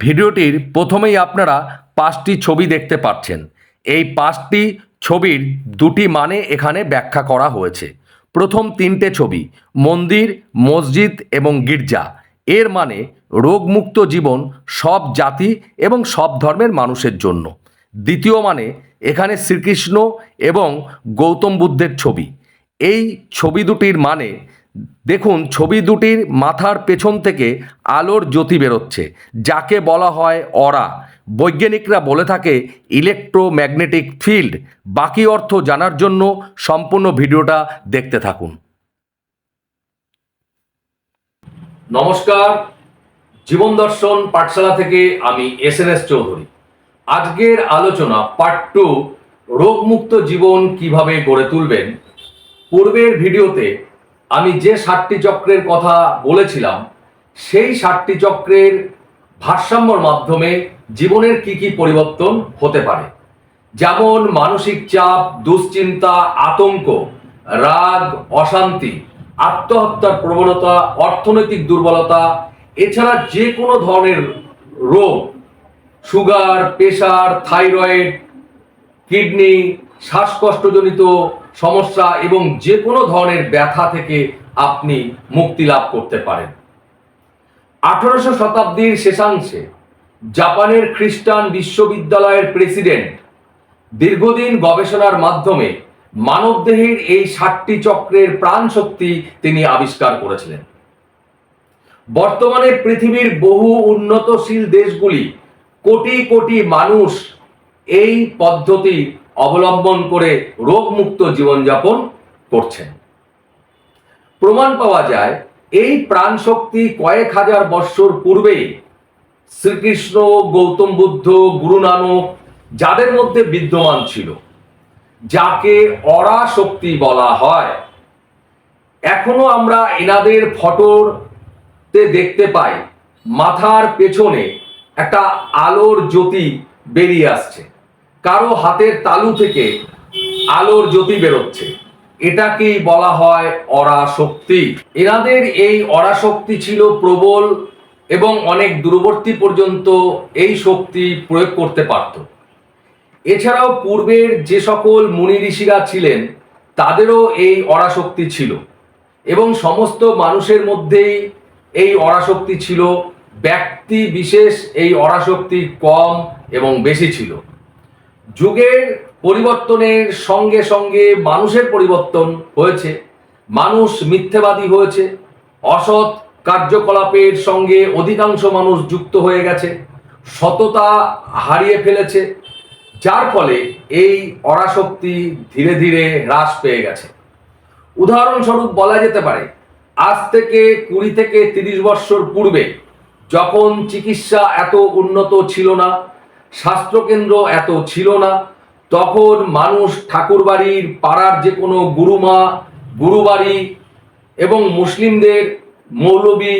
ভিডিওটির প্রথমেই আপনারা পাঁচটি ছবি দেখতে পাচ্ছেন। এই পাঁচটি ছবির দুটি মানে এখানে ব্যাখ্যা করা হয়েছে। প্রথম তিনটে ছবি, মন্দির, মসজিদ এবং গির্জা। এর মানে রোগমুক্ত জীবন সব জাতি এবং সব ধর্মের মানুষের জন্য। দ্বিতীয় মানে এখানে শ্রীকৃষ্ণ এবং গৌতম বুদ্ধের ছবি। এই ছবি দুটির মানে দেখুন, ছবি দুটির মাথার পেছন থেকে আলোর জ্যোতি বেরোচ্ছে, যাকে বলা হয় অরা। বৈজ্ঞানিকরা বলে থাকে, ইলেকট্রোম্যাগনেটিক ফিল্ড। বাকি অর্থ জানার জন্য সম্পূর্ণ ভিডিওটা দেখতে থাকুন। নমস্কার, জীবন দর্শন পাঠশালা থেকে আমি এস এন এস চৌধুরী। আজকের আলোচনা পার্ট টু, রোগমুক্ত জীবন কীভাবে গড়ে তুলবেন? পূর্বের ভিডিওতে আমি যে ষাটটি চক্রের কথা বলেছিলাম, সেই ষাটটি চক্রের ভারসাম্যর মাধ্যমে জীবনের কি কি পরিবর্তন হতে পারে? যেমন মানসিক চাপ, দুশ্চিন্তা, আতঙ্ক, রাগ, অশান্তি, আত্মহত্যার প্রবণতা, অর্থনৈতিক দুর্বলতা, এছাড়া যে কোনো ধরনের রোগ, সুগার, প্রেশার, থাইরয়েড, কিডনি, শ্বাসকষ্টজনিত সমস্যা এবং যে কোনো ধরনের ব্যথা থেকে আপনি মুক্তি লাভ করতে পারেন। আঠারোশো শতাব্দীর শেষাংশে জাপানের খ্রিস্টান বিশ্ববিদ্যালয়ের প্রেসিডেন্ট দীর্ঘদিন গবেষণার মাধ্যমে মানবদেহের এই ষাটটি চক্রের প্রাণ শক্তি তিনি আবিষ্কার করেছিলেন। বর্তমানে পৃথিবীর বহু উন্নতশীল দেশগুলি কোটি কোটি মানুষ এই পদ্ধতি অবলম্বন করে রোগমুক্ত জীবনযাপন করছেন। প্রমাণ পাওয়া যায়, এই প্রাণ শক্তি কয়েক হাজার বৎসর পূর্বেই শ্রীকৃষ্ণ, গৌতম বুদ্ধ, গুরু নানক যাদের মধ্যে বিদ্যমান ছিল, যাকে অরা শক্তি বলা হয়। এখনও আমরা এনাদের ফটোতে দেখতে পাই, মাথার পেছনে একটা আলোর জ্যোতি বেরিয়ে আসছে। কারও হাতের তালু থেকে আলোর জ্যোতি বেরোচ্ছে। এটাকেই বলা হয় অরা শক্তি এনাদের এই অরা শক্তি ছিল প্রবল এবং অনেক দূরবর্তী পর্যন্ত এই শক্তি প্রয়োগ করতে পারত। এছাড়াও পূর্বের যে সকল মুনি ঋষিরা ছিলেন, তাদেরও এই অরাশক্তি ছিল এবং সমস্ত মানুষের মধ্যেই এই অরাশক্তি ছিল। ব্যক্তি বিশেষ এই অরাশক্তি কম এবং বেশি ছিল। যুগের পরিবর্তনের সঙ্গে সঙ্গে মানুষের পরিবর্তন হয়েছে। মানুষ মিথ্যেবাদী হয়েছে। অসৎ কার্যকলাপের সঙ্গে অধিকাংশ মানুষ যুক্ত হয়ে গেছে। সততা হারিয়ে ফেলেছে। যার ফলে এই অরাশক্তি ধীরে ধীরে হ্রাস পেয়ে গেছে। উদাহরণস্বরূপ বলা যেতে পারে, আজ থেকে কুড়ি থেকে তিরিশ বৎসর পূর্বে যখন চিকিৎসা এত উন্নত ছিল না স্বাস্থ্যকেন্দ্র এত ছিল না। তখন মানুষ ঠাকুরবাড়ির পাড়ার যে কোনো গুরুমা, গুরুবাড়ি এবং মুসলিমদের মৌলবী,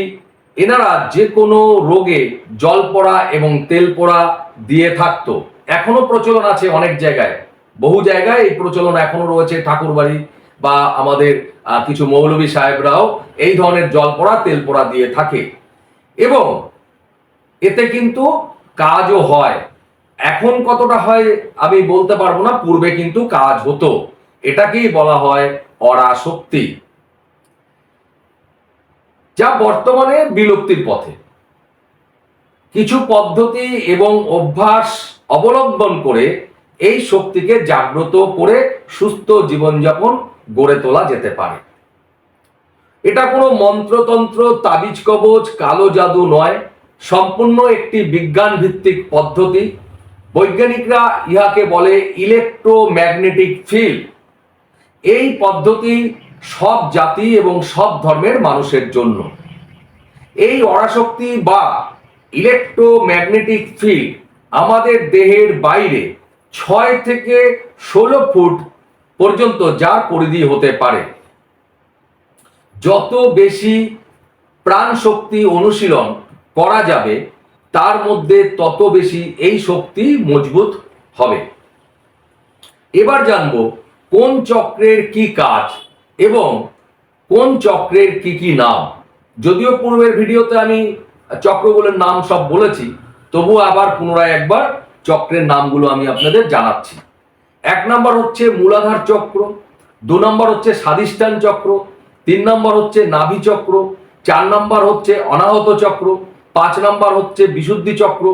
এনারা যে কোনো রোগে জল পড়া এবং তেল পড়া দিয়ে থাকতো। এখনও প্রচলন আছে অনেক জায়গায়। বহু জায়গায় এই প্রচলন এখনও রয়েছে ঠাকুরবাড়ি বা আমাদের কিছু মৌলবী সাহেবরাও এই ধরনের জল পড়া, তেল পড়া দিয়ে থাকে। এবং এতে কিন্তু কাজও হয়। এখন কতটা হয় আমি বলতে পারব না, পূর্বে কিন্তু কাজ হতো। এটাকেই বলা হয় অরাশক্তি যা বর্তমানে বিলুপ্তির পথে। কিছু পদ্ধতি এবং অভ্যাস অবলম্বন করে এই শক্তিকে জাগ্রত করে সুস্থ জীবনযাপন গড়ে তোলা যেতে পারে। এটা কোনো মন্ত্রতন্ত্র, তাবিজ কবচ, কালো জাদু নয়। সম্পূর্ণ একটি বিজ্ঞান ভিত্তিক পদ্ধতি। বৈজ্ঞানিকরা ইহাকে বলে ইলেকট্রোম্যাগনেটিক ফিল্ড এই পদ্ধতি সব জাতি এবং সব ধর্মের মানুষের জন্য। এই অরাশক্তি বা ইলেকট্রোম্যাগনেটিক ফিল্ড আমাদের দেহের বাইরে ছয় থেকে ষোলো ফুট পর্যন্ত যার পরিধি হতে পারে। যত বেশি প্রাণ শক্তি অনুশীলন করা যাবে তার মধ্যে তত বেশি এই শক্তি মজবুত হবে। এবার জানব কোন চক্রের কি কাজ এবং কোন চক্রের কি কি নাম। যদিও পূর্বের ভিডিওতে আমি চক্রগুলোর নাম সব বলেছি তবু আবার পুনরায় একবার চক্রের নামগুলো আমি আপনাদের জানাচ্ছি। এক নম্বর হচ্ছে মূলাধার চক্র, দু নম্বর হচ্ছে স্বাদিষ্ঠান চক্র, তিন নম্বর হচ্ছে নাভি চক্র চার নম্বর হচ্ছে অনাহত চক্র পাঁচ নম্বর হচ্ছে বিশুদ্ধি চক্র,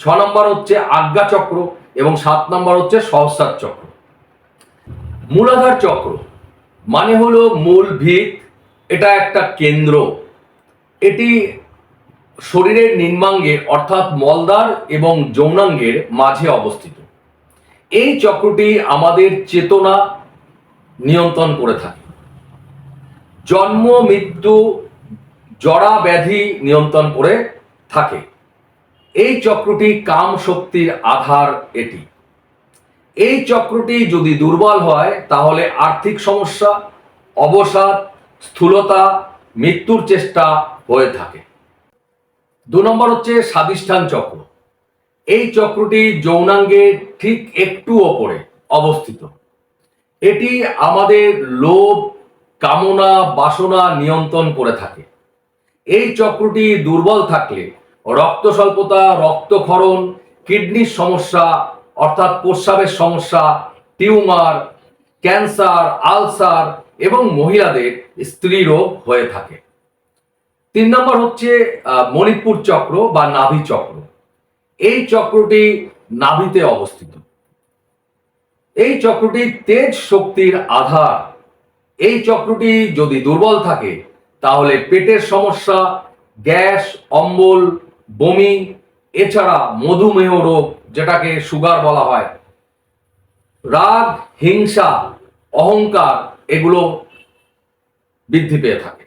ছ নম্বর হচ্ছে আজ্ঞা চক্র এবং সাত নম্বর হচ্ছে সহস্রার চক্র। মূলাধার চক্র মানে হলো মূল ভিত, এটা একটা কেন্দ্র। এটি শরীরের নিম্নাঙ্গে অর্থাৎ মলদার এবং যৌনাঙ্গের মাঝে অবস্থিত। এই চক্রটি আমাদের চেতনা নিয়ন্ত্রণ করে থাকে। জন্ম, মৃত্যু জরা ব্যাধি নিয়ন্ত্রণ করে থাকে। এই চক্রটি কাম শক্তির আধার এটি। এই চক্রটি যদি দুর্বল হয়, তাহলে আর্থিক সমস্যা, অবসাদ, স্থূলতা, মৃত্যুর চেষ্টা হয়ে থাকে। দু নম্বর হচ্ছে স্বাদিষ্ঠান চক্র। এই চক্রটি যৌনাঙ্গের ঠিক একটু ওপরে অবস্থিত। এটি আমাদের লোভ, কামনা, বাসনা নিয়ন্ত্রণ করে থাকে। এই চক্রটি দুর্বল থাকলে রক্ত স্বল্পতা রক্তক্ষরণ, কিডনির সমস্যা, অর্থাৎ প্রস্রাবের সমস্যা, টিউমার, ক্যান্সার, আলসার এবং মহিলাদের স্ত্রী রোগ হয়ে থাকে। তিন নম্বর হচ্ছে মণিপুর চক্র বা নাভি চক্র। এই চক্রটি নাভিতে অবস্থিত। এই চক্রটি তেজ শক্তির আধার। এই চক্রটি যদি দুর্বল থাকে, তাহলে পেটের সমস্যা, গ্যাস, অম্বল বমি, এছাড়া মধুমেহ রোগ, যেটাকে সুগার বলা হয়। রাগ, হিংসা, অহংকার এগুলো বৃদ্ধি পেয়ে থাকে।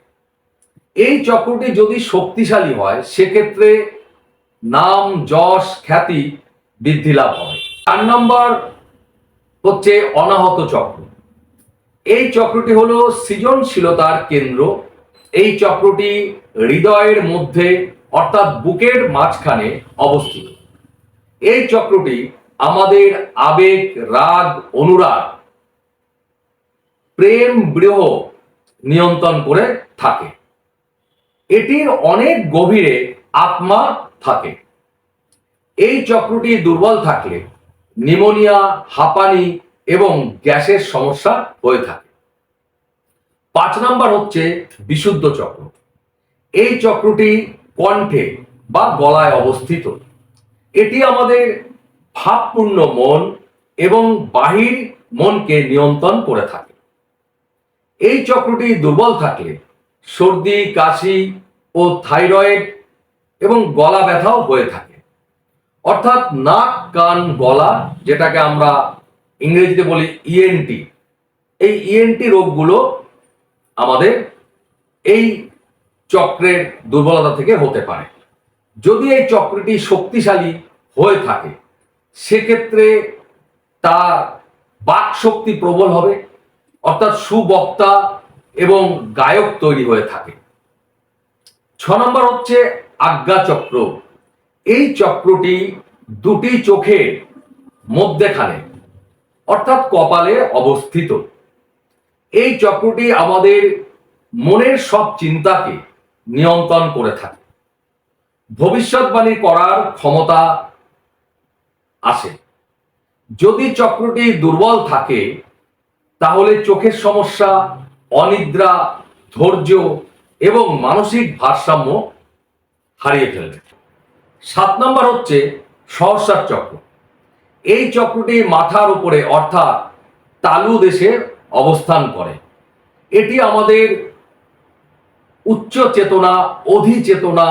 এই চক্রটি যদি শক্তিশালী হয়, সেক্ষেত্রে নাম, যশ, খ্যাতি বৃদ্ধি লাভ হয় চার নম্বর হচ্ছে অনাহত চক্র। এই চক্রটি হলো সৃজনশীলতার কেন্দ্র। এই চক্রটি হৃদয়ের মধ্যে অর্থাৎ বুকের মাঝখানে অবস্থিত। এই চক্রটি আমাদের আবেগ, রাগ, অনুরাগ, প্রেম বৃহ নিয়ন্ত্রণ করে থাকে। এটির অনেক গভীরে আত্মা থাকে। এই চক্রটি দুর্বল থাকলে নিমোনিয়া, হাঁপানি এবং গ্যাসের সমস্যা হয়ে থাকে। পাঁচ নাম্বার হচ্ছে বিশুদ্ধ চক্র। এই চক্রটি কণ্ঠে বা গলায় অবস্থিত। এটি আমাদের ভাবপূর্ণ মন এবং বাহির মনকে নিয়ন্ত্রণ করে থাকে। এই চক্রটি দুর্বল থাকলে সর্দি, কাশি ও থাইরয়েড এবং গলা ব্যথাও হয়ে থাকে। অর্থাৎ নাক, কান, গলা, যেটাকে আমরা ইংরেজিতে বলি ইএনটি এই ইএনটি রোগগুলো আমাদের এই চক্রের দুর্বলতা থেকে হতে পারে। যদি এই চক্রটি শক্তিশালী হয়ে থাকে, সেক্ষেত্রে তার বাক শক্তি প্রবল হবে, অর্থাৎ সুবক্তা এবং গায়ক তৈরি হয়ে থাকে। ছ নম্বর হচ্ছে আজ্ঞা চক্র। এই চক্রটি দুটি চোখের মধ্যেখানে অর্থাৎ কপালে অবস্থিত। এই চক্রটি আমাদের মনের সব চিন্তাকে নিয়ন্ত্রণ করে থাকে। ভবিষ্যৎবাণী করার ক্ষমতা আসে। যদি চক্রটি দুর্বল থাকে, তাহলে চোখের সমস্যা, অনিদ্রা, ধৈর্য এবং মানসিক ভারসাম্য হারিয়ে ফেলবে। সাত নম্বর হচ্ছে সহসার চক্র। এই চক্রটি মাথার উপরে অর্থাৎ তালু দেশে অবস্থান করে। এটি আমাদের উচ্চ চেতনা অধিচেতনা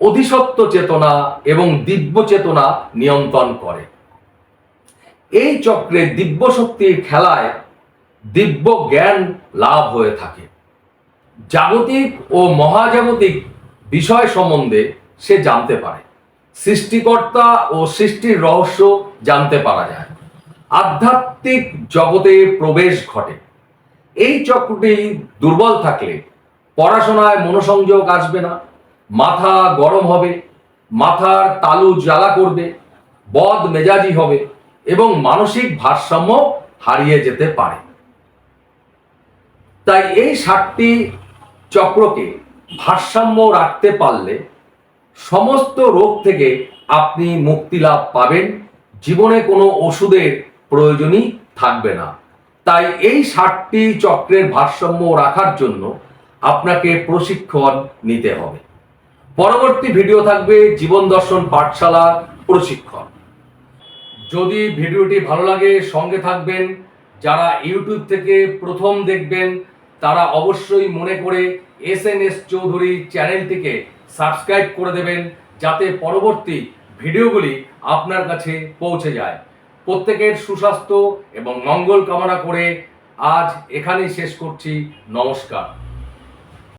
অধিসত্ব চেতনা এবং দিব্য চেতনা নিয়ন্ত্রণ করে। এই চক্রে দিব্য শক্তির খেলায় দিব্য জ্ঞান লাভ হয়ে থাকে। জাগতিক ও মহাজাগতিক বিষয় সম্বন্ধে সে জানতে পারে। সৃষ্টিকর্তা ও সৃষ্টির রহস্য জানতে পারা যায়। আধ্যাত্মিক জগতে প্রবেশ ঘটে। এই চক্রটি দুর্বল থাকলে পড়াশোনায় মনোসংযোগ আসবে না, মাথা গরম হবে, মাথার তালু জ্বালা করবে, বদ মেজাজি হবে এবং মানসিক ভারসাম্য হারিয়ে যেতে পারে। তাই এই সাতটি চক্রকে ভারসাম্য রাখতে পারলে সমস্ত রোগ থেকে আপনি মুক্তি লাভ পাবেন, জীবনে কোনো ওষুধের প্রয়োজনই থাকবে না। তাই এই সাতটি চক্রের ভারসাম্য রাখার জন্য আপনাকে প্রশিক্ষণ নিতে হবে। পরবর্তী ভিডিও থাকবে জীবন দর্শন পাঠশালা প্রশিক্ষণ। যদি ভিডিওটি ভালো লাগে, সঙ্গে থাকবেন। যারা ইউটিউব থেকে প্রথম দেখবেন, তারা অবশ্যই মনে করে এস এন এস চৌধুরী চ্যানেলটিকে সাবস্ক্রাইব করে দেবেন, যাতে পরবর্তী ভিডিওগুলি আপনার কাছে পৌঁছে যায়। প্রত্যেকের সুস্বাস্থ্য এবং মঙ্গল কামনা করে আজ এখানেই শেষ করছি। নমস্কার।